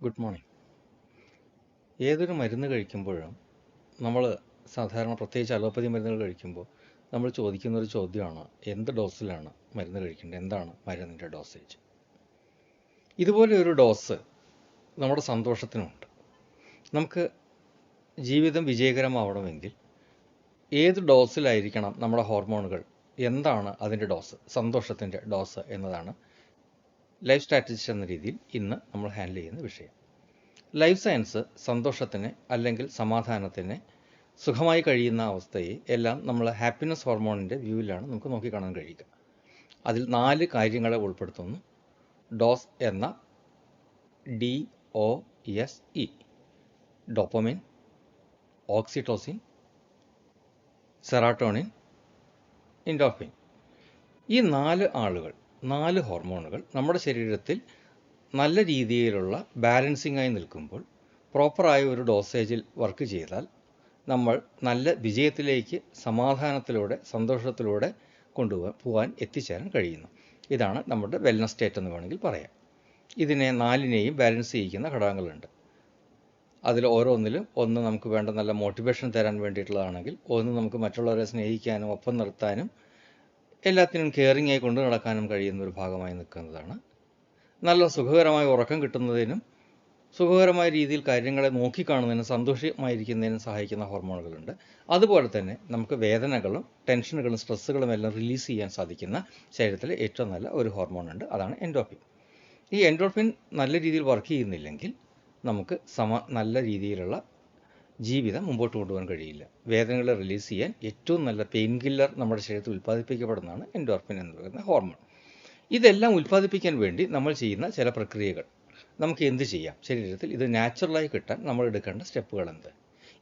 Good morning ഏതൊരു മരുന്ന് കഴിക്കുമ്പോഴും നമ്മൾ സാധാരണ പ്രത്യേകിച്ച് അലോപ്പതി മരുന്നുകൾ കഴിക്കുമ്പോൾ നമ്മൾ ചോദിക്കുന്ന ഒരു ചോദ്യമാണ് എന്ത് ഡോസിലാണ് മരുന്ന് കഴിക്കേണ്ടത്? എന്താണ് മരുന്നിന്റെ ഡോസേജ്? ഇതുപോലെ ഒരു ഡോസ് നമ്മുടെ സന്തോഷത്തിനുമുണ്ട് നമുക്ക് ജീവിതം വിജയകരമാവണമെങ്കിൽ ഏത് ഡോസിലായിരിക്കണം നമ്മുടെ ഹോർമോണുകൾ? എന്താണ് അതിന്റെ ഡോസ്? സന്തോഷത്തിന്റെ ഡോസ് എന്നതാണ് ലൈഫ് സ്ട്രാറ്റജിസ്റ്റ് എന്ന രീതിയിൽ ഇന്ന് നമ്മൾ ഹാൻഡിൽ ചെയ്യുന്ന വിഷയം. ലൈഫ് സയൻസ് സന്തോഷത്തിന് അല്ലെങ്കിൽ സമാധാനത്തിന് സുഖമായി കഴിയുന്ന അവസ്ഥയെ എല്ലാം നമ്മൾ ഹാപ്പിനെസ് ഹോർമോണിന്റെ വ്യൂവിലാണ് നമുക്ക് നോക്കിക്കാണാൻ കഴിയുക. അതിൽ നാല് കാര്യങ്ങളെ ഉൾപ്പെടുത്തുന്നു. ഡോസ് എന്ന D O S E dopamine oxytocin serotonin endorphin ഈ നാല് ആളുകൾ നാല് ഹോർമോണുകൾ നമ്മുടെ ശരീരത്തിൽ നല്ല രീതിയിലുള്ള ബാലൻസിംഗ് ആയി നിൽക്കുമ്പോൾ പ്രോപ്പറായ ഒരു ഡോസേജിൽ വർക്ക് ചെയ്താൽ നമ്മൾ നല്ല വിജയത്തിലേക്ക് സമാധാനത്തിലൂടെ സന്തോഷത്തിലൂടെ കൊണ്ടുപോകാൻ പോകാൻ എത്തിച്ചേരാൻ കഴിയുന്നു. ഇതാണ് നമ്മുടെ വെൽനസ് സ്റ്റേറ്റ് എന്ന് വേണമെങ്കിൽ പറയാം. ഇതിനെ നാലിനെയും ബാലൻസ് ചെയ്യിക്കുന്ന ഘടകങ്ങളുണ്ട്. അതിൽ ഓരോന്നിലും ഒന്ന് നമുക്ക് വേണ്ട നല്ല മോട്ടിവേഷൻ തരാൻ വേണ്ടിയിട്ടുള്ളതാണെങ്കിൽ ഒന്ന് നമുക്ക് മറ്റുള്ളവരെ സ്നേഹിക്കാനും ഒപ്പം നിർത്താനും എല്ലാത്തിനും കെയറിംഗ് ആയി കൊണ്ടു നടക്കാനും കഴിയുന്ന ഒരു ഭാഗമായി നിൽക്കുന്നതാണ്. നല്ല സുഖകരമായ ഉറക്കം കിട്ടുന്നതിനും സുഖകരമായ രീതിയിൽ കാര്യങ്ങളെ നോക്കിക്കാണുന്നതിനും സന്തോഷമായിരിക്കുന്നതിനും സഹായിക്കുന്ന ഹോർമോണുകളുണ്ട്. അതുപോലെ തന്നെ നമുക്ക് വേദനകളും ടെൻഷനുകളും സ്ട്രെസ്സുകളും എല്ലാം റിലീസ് ചെയ്യാൻ സാധിക്കുന്ന ശരീരത്തിലെ ഏറ്റവും നല്ല ഒരു ഹോർമോൺ ഉണ്ട് അതാണ് എൻഡോർഫിൻ. ഈ എൻഡോർഫിൻ നല്ല രീതിയിൽ വർക്ക് ചെയ്യുന്നില്ലെങ്കിൽ നമുക്ക് സമ നല്ല രീതിയിലുള്ള ജീവിതം മുമ്പോട്ട് കൊണ്ടുപോകാൻ കഴിയില്ല. വേദനകളെ റിലീസ് ചെയ്യാൻ ഏറ്റവും നല്ല പെയിൻ കില്ലർ നമ്മുടെ ശരീരത്തിൽ ഉൽപ്പാദിപ്പിക്കപ്പെടുന്നതാണ് എൻഡോർഫിൻ എന്ന് പറയുന്ന ഹോർമോൺ ഇതെല്ലാം ഉൽപ്പാദിപ്പിക്കാൻ വേണ്ടി നമ്മൾ ചെയ്യുന്ന ചില പ്രക്രിയകൾ. നമുക്ക് എന്ത് ചെയ്യാം? ശരീരത്തിൽ ഇത് നാച്ചുറലായി കിട്ടാൻ നമ്മൾ എടുക്കേണ്ട സ്റ്റെപ്പുകൾ എന്ത്?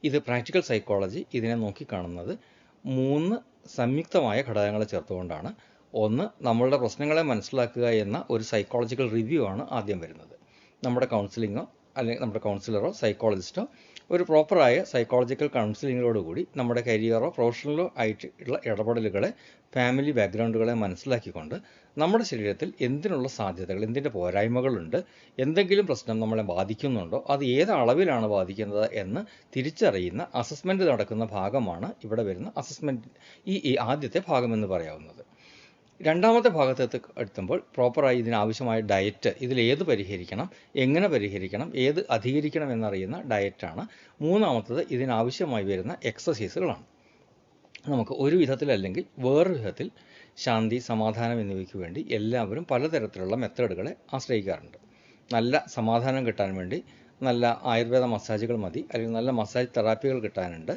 ഇത് പ്രാക്ടിക്കൽ സൈക്കോളജി ഇതിനെ നോക്കിക്കാണുന്നത് മൂന്ന് സംയുക്തമായ ഘടകങ്ങളെ ചേർത്തുകൊണ്ടാണ്. ഒന്ന് നമ്മളുടെ പ്രശ്നങ്ങളെ മനസ്സിലാക്കുക എന്ന ഒരു സൈക്കോളജിക്കൽ റിവ്യൂ ആണ് ആദ്യം വരുന്നത്. നമ്മുടെ കൗൺസിലിങ്ങോ അല്ലെങ്കിൽ നമ്മുടെ കൗൺസിലറോ സൈക്കോളജിസ്റ്റോ ഒരു പ്രോപ്പറായ സൈക്കോളജിക്കൽ കൗൺസിലിങ്ങിനോടുകൂടി നമ്മുടെ കരിയറോ പ്രൊഫഷണലോ ആയിട്ടുള്ള ഇടപെടലുകളെ ഫാമിലി ബാക്ക്ഗ്രൗണ്ടുകളെ മനസ്സിലാക്കിക്കൊണ്ട് നമ്മുടെ ശരീരത്തിൽ എന്തിനുള്ള സാധ്യതകൾ എന്തിന്റെ പോരായ്മകളുണ്ട് എന്തെങ്കിലും പ്രശ്നം നമ്മളെ ബാധിക്കുന്നുണ്ടോ അത് ഏത് അളവിലാണ് ബാധിക്കുന്നത് എന്ന് തിരിച്ചറിയുന്ന അസസ്മെന്റ് നടക്കുന്ന ഭാഗമാണ് ഇവിടെ വരുന്ന അസസ്മെന്റ് ഈ ഈ ആദ്യത്തെ ഭാഗമെന്ന് പറയാവുന്നത്. രണ്ടാമത്തെ ഭാഗത്ത് എത്തുമ്പോൾ പ്രോപ്പറായി ഇതിനാവശ്യമായ ഡയറ്റ് ഇതിൽ ഏത് പരിഹരിക്കണം എങ്ങനെ പരിഹരിക്കണം ഏത് അധികരിക്കണം എന്നറിയുന്ന ഡയറ്റാണ് മൂന്നാമത്തത് ഇതിനാവശ്യമായി വരുന്ന എക്സസൈസുകളാണ് നമുക്ക് ഒരു വിധത്തിലല്ലെങ്കിൽ വേറൊരു വിധത്തിൽ ശാന്തി സമാധാനം എന്നിവയ്ക്ക് വേണ്ടി എല്ലാവരും പലതരത്തിലുള്ള മെത്തേഡുകളെ ആശ്രയിക്കാറുണ്ട്. നല്ല സമാധാനം കിട്ടാൻ വേണ്ടി നല്ല ആയുർവേദ മസാജുകൾ മതി അല്ലെങ്കിൽ നല്ല മസാജ് തെറാപ്പികൾ കിട്ടാനുണ്ട്.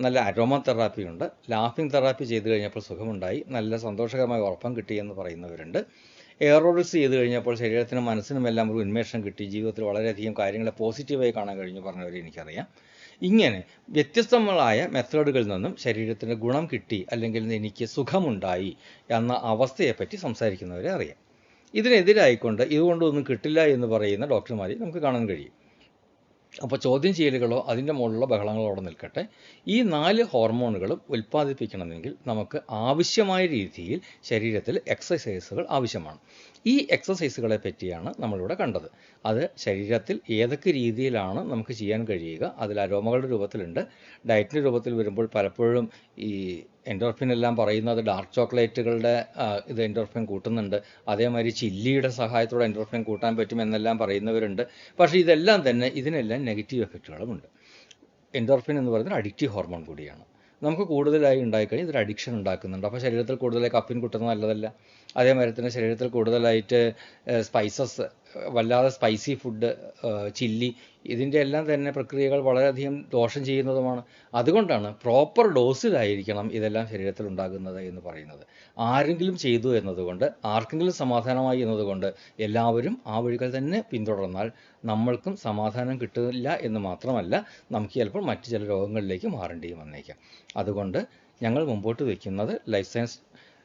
നല്ല അരോമ തെറാപ്പി ഉണ്ട്. ലാഫിംഗ് തെറാപ്പി ചെയ്തു കഴിഞ്ഞപ്പോൾ സുഖമുണ്ടായി. നല്ല സന്തോഷകരമായ ഉറപ്പം കിട്ടി എന്ന് പറയുന്നവരുണ്ട്. എയറോബിക്സ് ചെയ്തു കഴിഞ്ഞപ്പോൾ ശരീരത്തിനും മനസ്സിനും എല്ലാം ഒരു ഉന്മേഷം കിട്ടി. ജീവിതത്തിൽ വളരെയധികം കാര്യങ്ങളെ പോസിറ്റീവായി കാണാൻ കഴിഞ്ഞു പറഞ്ഞവരെ എനിക്കറിയാം. ഇങ്ങനെ വ്യത്യസ്തങ്ങളായ മെത്തേഡുകളിൽ നിന്നും ശരീരത്തിന് ഗുണം കിട്ടി അല്ലെങ്കിൽ എനിക്ക് സുഖമുണ്ടായി എന്ന അവസ്ഥയെപ്പറ്റി സംസാരിക്കുന്നവരെ അറിയാം. ഇതിനെതിരായിക്കൊണ്ട് ഇതുകൊണ്ടൊന്നും കിട്ടില്ല എന്ന് പറയുന്ന ഡോക്ടർമാരെ നമുക്ക് കാണാൻ കഴിയും. അപ്പോൾ ചോദ്യം ചെയ്യലുകളോ അതിന്റെ മുകളിലുള്ള ബഹളങ്ങളോ അവിടെ നിൽക്കട്ടെ. ഈ നാല് ഹോർമോണുകളും ഉൽപ്പാദിപ്പിക്കണമെങ്കിൽ നമുക്ക് ആവശ്യമായ രീതിയിൽ ശരീരത്തിൽ എക്സസൈസുകൾ ആവശ്യമാണ്. ഈ എക്സസൈസുകളെ പറ്റിയാണ് നമ്മളിവിടെ കണ്ടത്. അത് ശരീരത്തിൽ ഏതൊക്കെ രീതിയിലാണ് നമുക്ക് ചെയ്യാൻ കഴിയുക അതിൽ അരോമകളുടെ രൂപത്തിലുണ്ട് ഡയറ്റിന്റെ രൂപത്തിൽ വരുമ്പോൾ പലപ്പോഴും ഈ എൻഡോർഫിൻ എല്ലാം പറയുന്നത് ഡാർക്ക് ചോക്ലേറ്റുകളുടെ ഇത് എൻഡോർഫിൻ കൂട്ടുന്നുണ്ട്. അതേമാതിരി ചില്ലിയുടെ സഹായത്തോടെ എൻഡോർഫിൻ കൂട്ടാൻ പറ്റും എന്നെല്ലാം പറയുന്നവരുണ്ട്. പക്ഷേ ഇതെല്ലാം തന്നെ ഇതിനെല്ലാം നെഗറ്റീവ് എഫക്റ്റുകളുമുണ്ട് എൻഡോർഫിൻ എന്ന് പറയുന്നത് അഡിക്റ്റീവ് ഹോർമോൺ കൂടിയാണ്. നമുക്ക് കൂടുതലായി ഉണ്ടായിക്കഴിഞ്ഞാൽ ഇതൊരു അഡിക്ഷൻ ഉണ്ടാക്കുന്നുണ്ട്. അപ്പോൾ ശരീരത്തിൽ കൂടുതലായി കപ്പിൻ കൂട്ടുന്നത് നല്ലതല്ല. അതേമാതിരി തന്നെ ശരീരത്തിൽ കൂടുതലായിട്ട് സ്പൈസസ് വല്ലാതെ സ്പൈസി ഫുഡ് ചില്ലി ഇതിന്റെ എല്ലാം തന്നെ പ്രക്രിയകൾ വളരെയധികം ദോഷം ചെയ്യുന്നതുമാണ്. അതുകൊണ്ടാണ് പ്രോപ്പർ ഡോസിലായിരിക്കണം ഇതെല്ലാം ശരീരത്തിൽ ഉണ്ടാകുന്നത് എന്ന് പറയുന്നത്. ആരെങ്കിലും ചെയ്തു എന്നതുകൊണ്ട് ആർക്കെങ്കിലും സമാധാനമായി എന്നതുകൊണ്ട് എല്ലാവരും ആ വഴികൾ തന്നെ പിന്തുടർന്നാൽ നമ്മൾക്കും സമാധാനം കിട്ടില്ല എന്ന് മാത്രമല്ല നമുക്ക് ചിലപ്പോൾ മറ്റു ചില രോഗങ്ങളിലേക്ക് മാറേണ്ടിയും വന്നേക്കാം. അതുകൊണ്ട് ഞങ്ങൾ മുമ്പോട്ട് വയ്ക്കുന്നത് ലൈഫ് സയൻസ്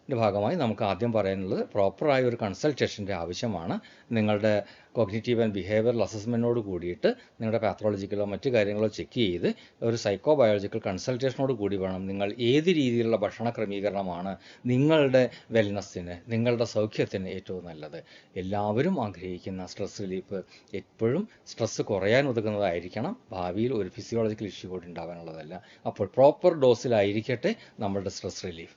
ന്റെ ഭാഗമായി നമുക്ക് ആദ്യം പറയാനുള്ളത് പ്രോപ്പറായ ഒരു കൺസൾട്ടേഷന്റെ ആവശ്യമാണ്. നിങ്ങളുടെ കോഗ്നിറ്റീവ് ആൻഡ് ബിഹേവിയറൽ അസസ്മെന്റിനോട് കൂടിയിട്ട് നിങ്ങളുടെ പാത്രോളജിക്കലോ മറ്റു കാര്യങ്ങളോ ചെക്ക് ചെയ്ത് ഒരു സൈക്കോ ബയോളജിക്കൽ കൺസൾട്ടേഷനോട് കൂടി വേണം. നിങ്ങൾ ഏത് രീതിയിലുള്ള ഭക്ഷണ ക്രമീകരണമാണ് നിങ്ങളുടെ വെൽനസ്സിന് നിങ്ങളുടെ സൗഖ്യത്തിന് ഏറ്റവും നല്ലത്. എല്ലാവരും ആഗ്രഹിക്കുന്ന സ്ട്രെസ് റിലീഫ് എപ്പോഴും സ്ട്രെസ്സ് കുറയാൻ ഒതുക്കുന്നതായിരിക്കണം ഭാവിയിൽ ഒരു ഫിസിയോളജിക്കൽ ഇഷ്യൂ കൂടി ഉണ്ടാകാനുള്ളതല്ല അപ്പോൾ പ്രോപ്പർ ഡോസിലായിരിക്കട്ടെ നമ്മളുടെ സ്ട്രെസ് റിലീഫ്